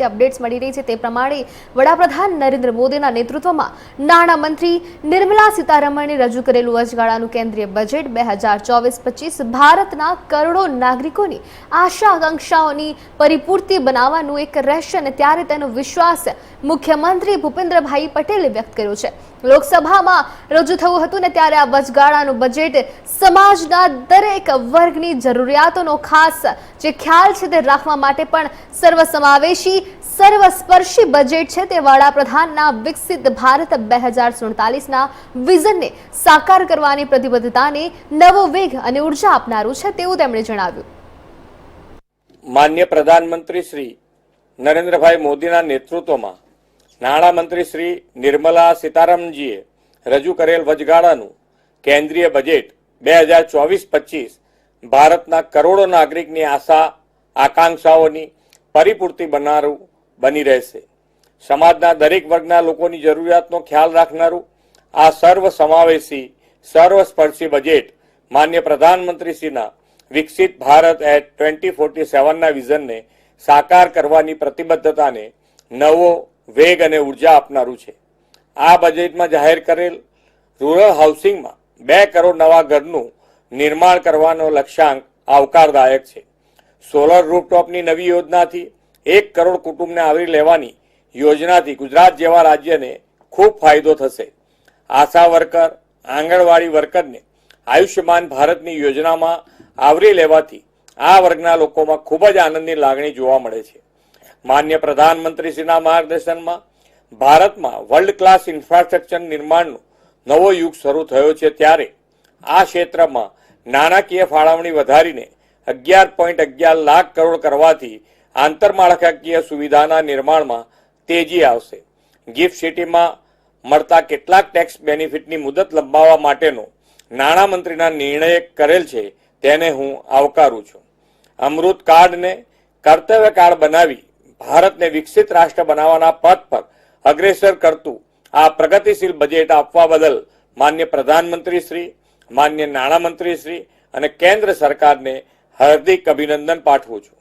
રીતે અપડેટ્સ મળી રહી છે તે પ્રમાણે વડાપ્રધાન નરેન્દ્ર મોદીના નેતૃત્વમાં નાણામંત્રી નિર્મલા સીતારમણે રજૂ કરેલું વચગાળાનું કેન્દ્રીય બજેટ બે હજાર ચોવીસ પચીસ ભારતના કરોડો નાગરિકોની આશા આકાંક્ષાઓની પરિપૂર્તિ બનાવવાનું એક રહેશે અને ત્યારે તેનો વિશ્વાસ મુખ્યમંત્રી ભૂપેન્દ્રભાઈ પટેલે વ્યક્ત કર્યો છે. લોકસભામાં રજૂ થયું હતું ને ત્યારે આ વચગાળાનું બજેટ સમાજના દરેક વર્ગની જરૂરિયાતોનો ખાસ જે ખ્યાલ છે તે રાખવા માટે પણ સર્વસમાવેશી, સર્વસ્પર્શી બજેટ છે તે વડાપ્રધાનના વિકસિત ભારત બે હજાર સુડતાલીસના વિઝનને સાકાર કરવાની પ્રતિબદ્ધતાને નવો વેગ અને ઊર્જા આપનારું છે તેવું તેમણે જણાવ્યું. માન્ય પ્રધાનમંત્રી શ્રી નરેન્દ્રભાઈ મોદીના નેતૃત્વમાં નાણામંત્રી શ્રી નિર્મલા સીતારામનજીએ રજૂ કરેલ વચગાળાનું કેન્દ્રીય બજેટ બે હજાર ચોવીસ પચીસ ભારતના કરોડો નાગરિકની આશા, આકાંક્ષાઓની પરિપૂર્તિ બનારું, બની રહેશે. સમાજના દરેક વર્ગના લોકોની જરૂરિયાતનો ખ્યાલ રાખનારું આ સર્વ સમાવેશી સર્વસ્પર્શી બજેટ માન્ય પ્રધાનમંત્રીશ્રીના વિકસિત ભારત એટ ટ્વેન્ટી ફોર્ટી સેવનના વિઝનને સાકાર કરવાની પ્રતિબદ્ધતાને નવો વેગ અને ઊર્જા આપનારું છે. આ બજેટમાં જાહેર કરેલ રૂરલ હાઉસિંગમાં બે કરોડ નવા ઘરનું નિર્માણ કરવાનો લક્ષ્યાંક આવકારદાયક છે. સોલર રૂફટોપની નવી યોજનાથી એક કરોડ કુટુંબને આવરી લેવાની યોજનાથી ગુજરાત જેવા રાજ્યને ખૂબ ફાયદો થશે. આશા વર્કર, આંગણવાડી વર્કરને આયુષ્યમાન ભારતની યોજનામાં આવરી લેવાથી આ વર્ગના લોકોમાં ખૂબ જ આનંદની લાગણી જોવા મળે છે. માન્ય પ્રધાનમંત્રીશ્રીના માર્ગદર્શનમાં ભારતમાં વર્લ્ડ ક્લાસ ઇન્ફ્રાસ્ટ્રક્ચર નિર્માણનો નવો યુગ શરૂ થયો છે ત્યારે આ ક્ષેત્રમાં નાણાકીય ફાળવણી વધારીને અગિયાર પોઈન્ટ અગિયાર લાખ કરોડ કરવાથી આંતરમાળખાકીય સુવિધાના નિર્માણમાં તેજી આવશે. ગિફ્ટ સિટીમાં મળતા કેટલાક ટેક્સ બેનિફિટની મુદત લંબાવવા માટેનો નાણામંત્રીના નિર્ણય કરેલ છે તેને હું આવકારું છું. અમૃત કાર્ડને કર્તવ્ય કાર્ડ બનાવી ભારતને વિકસિત રાષ્ટ્ર બનાવવાના પથ પર અગ્રેસર કરતું આ પ્રગતિશીલ બજેટ આપવા બદલ માન્ય પ્રધાનમંત્રી શ્રી માન્ય નાણામંત્રી શ્રી અને કેન્દ્ર સરકારને હાર્દિક અભિનંદન પાઠવું છું.